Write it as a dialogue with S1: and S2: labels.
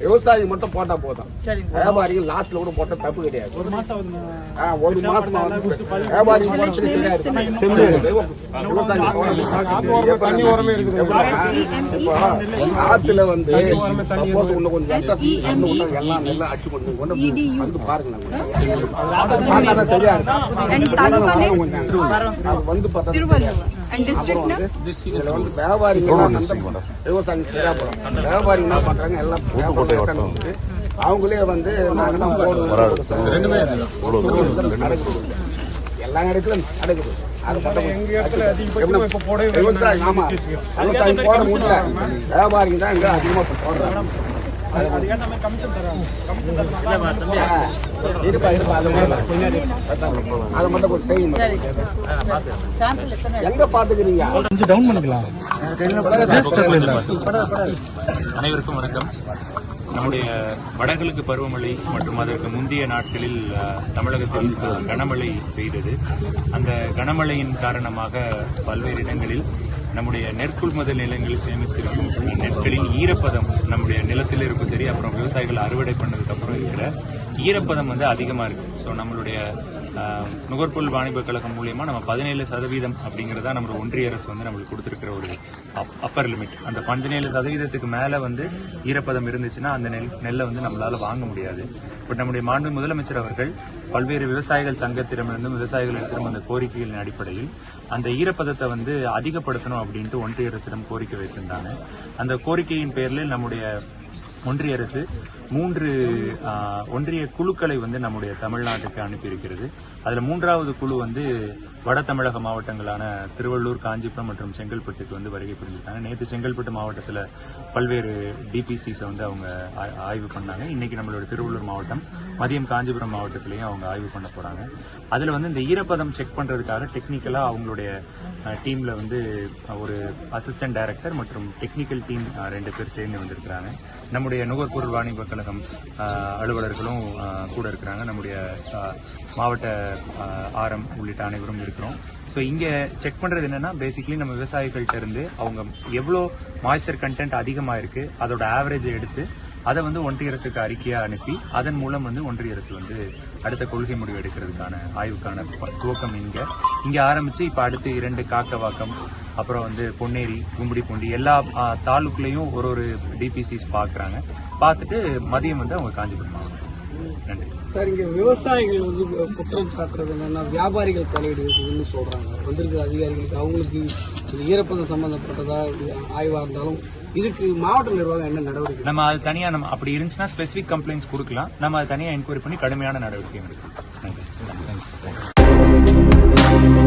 S1: விவசாயி மட்டும் போட்டா போதும்.
S2: சரிங்க
S1: வியாபாரிகள் லாஸ்ட்ல கூட போட்டா தப்பு கிடையாது.
S3: ஒரு மாசம்
S1: ஒரு மாசமா வந்து வியாபாரி போடுறது சரியா இருக்கு. விவசாயி போடுறது
S3: தண்ணி ஓரமே இருக்குது
S1: இப்போ ஆத்துல வந்து இன்னும் கொஞ்சம் எல்லாம் நெல்லை அடிச்சு கொண்டு கொண்டு வந்து பாருங்க பார்த்தா சரியா? இருக்கும் வந்து பார்த்தா
S4: அண்ட் டிஸ்ட்ரிக்ட்
S1: இதுல வந்து வியாபாரிகள் விவசாயம் சரியா போறோம். வியாபாரி என்ன பண்றாங்க? எல்லாம் வியாபாரம் வந்து அவங்களே வந்து நாங்க தான் போடுவோம். ரெண்டுமே நடக்குது. எல்லா இடத்துலயும் நடக்குது. அது மட்டும்
S3: எங்க இடத்துல அதிகபட்சமா இப்ப போடவே
S1: விவசாயம் ஆமா. விவசாயம் போட முடியல. வியாபாரிங்க தான் இங்க அதிகமா போடுறாங்க. இருப்பா இருப்பா அது அதை மட்டும் கொஞ்சம் எங்க பாத்துக்கிறீங்க
S3: கொஞ்சம் டவுன் பண்ணிக்கலாம்
S5: அனைவருக்கும் வணக்கம். நம்முடைய வடகிழக்கு பருவமழை மற்றும் அதற்கு முந்தைய நாட்களில் தமிழகத்தில் கனமழை பெய்தது. அந்த கனமழையின் காரணமாக பல்வேறு இடங்களில் நம்முடைய நெற்கொள்முதல் நிலங்களில் சேமித்திருக்கும் நெற்களின் ஈரப்பதம் நம்முடைய நிலத்தில் இருக்கும் சரி அப்புறம் விவசாயிகள் அறுவடை பண்ணதுக்கப்புறம் இருக்கிற ஈரப்பதம் வந்து அதிகமாக இருக்குது ஸோ நம்மளுடைய நுகர்பொருள் வாணிப கழகம் மூலியமாக நம்ம பதினேழு சதவீதம் அப்படிங்கறதா நம்மளோட ஒன்றிய அரசு வந்து நம்மளுக்கு கொடுத்துருக்கிற ஒரு அப்பர் லிமிட் அந்த பதினேழு சதவீதத்துக்கு மேலே வந்து ஈரப்பதம் இருந்துச்சுன்னா அந்த நெல் நெல்லை வந்து நம்மளால் வாங்க முடியாது. பட் நம்முடைய மாண்பு முதலமைச்சர் அவர்கள் பல்வேறு விவசாயிகள் சங்கத்திடமிருந்தும் விவசாயிகள் எடுத்தும் அந்த கோரிக்கைகளின் அடிப்படையில் அந்த ஈரப்பதத்தை வந்து அதிகப்படுத்தணும் அப்படின்ட்டு ஒன்றிய அரசிடம் கோரிக்கை வைத்திருந்தாங்க. அந்த கோரிக்கையின் பேரில் நம்முடைய ஒன்றிய அரசு மூன்று ஒன்றிய குழுக்களை வந்து நம்முடைய தமிழ்நாட்டுக்கு அனுப்பியிருக்கிறது. அதில் மூன்றாவது குழு வந்து வட தமிழக மாவட்டங்களான திருவள்ளூர் காஞ்சிபுரம் மற்றும் செங்கல்பட்டுக்கு வந்து வருகை புரிஞ்சிருக்காங்க. நேற்று செங்கல்பட்டு மாவட்டத்தில் பல்வேறு டிபிசிஸை வந்து அவங்க ஆ- ஆய்வு பண்ணாங்க. இன்னைக்கு நம்மளோட திருவள்ளூர் மாவட்டம் மதியம் காஞ்சிபுரம் மாவட்டத்திலையும் அவங்க ஆய்வு பண்ண போகிறாங்க அதில் வந்து இந்த ஈரப்பதம் செக் பண்ணுறதுக்காக டெக்னிக்கலாக அவங்களுடைய டீமில் வந்து ஒரு அசிஸ்டன்ட் டைரக்டர் மற்றும் டெக்னிக்கல் டீம் ரெண்டு பேர் சேர்ந்து வந்திருக்கிறாங்க. நம்முடைய நுகர்பொருள் வாணிப கழகம் அலுவலர்களும் கூட இருக்கிறாங்க. நம்முடைய மாவட்ட ஆரம் உள்ளிட்ட அனைவரும் இருக்கிறோம். ஸோ இங்கே செக் பண்ணுறது என்னென்னா பேசிக்கலி நம்ம விவசாயிகள்கிட்ட இருந்து அவங்க எவ்வளோ மாய்ச்சர் கண்டென்ட் அதிகமாக இருக்குது அதோட ஆவரேஜை எடுத்து அதை வந்து ஒன்றிய அரசுக்கு அறிக்கையா அனுப்பி அதன் மூலம் வந்து ஒன்றிய அரசு வந்து அடுத்த கொள்கை முடிவு எடுக்கிறதுக்கான ஆய்வுக்கான துவக்கம் இங்க. இங்க ஆரம்பிச்சு இப்ப அடுத்து இரண்டு காக்கவாக்கம் அப்புறம் வந்து பொன்னேரி கும்படிப்பூண்டி எல்லா ஆ, ஒரு ஒரு டிபிசிஸ் பாக்குறாங்க. பார்த்துட்டு மதியம் வந்து அவங்க காஞ்சிபுரம் மாவட்டம். நன்றி
S6: சார் இங்க விவசாயிகள் வந்து குற்றம் சாட்டுறது என்னன்னா வியாபாரிகள் தலையீடு சொல்கிறாங்க சொல்றாங்க. வந்திருக்கிற அதிகாரிகளுக்கு அவங்களுக்கு இது ஈரப்பதம் சம்பந்தப்பட்டதா ஆய்வாக ஆய்வா இருந்தாலும் இதுக்கு மாவட்ட நிர்வாகம் என்ன நடவடிக்கை
S5: நம்ம அது தனியா நம்ம அப்படி இருந்துச்சுன்னா ஸ்பெசிபிக் கம்ப்ளைண்ட்ஸ் கொடுக்கலாம். நம்ம அது தனியா என்கொயரி பண்ணி கடுமையான நடவடிக்கை எடுக்கலாம். நன்றி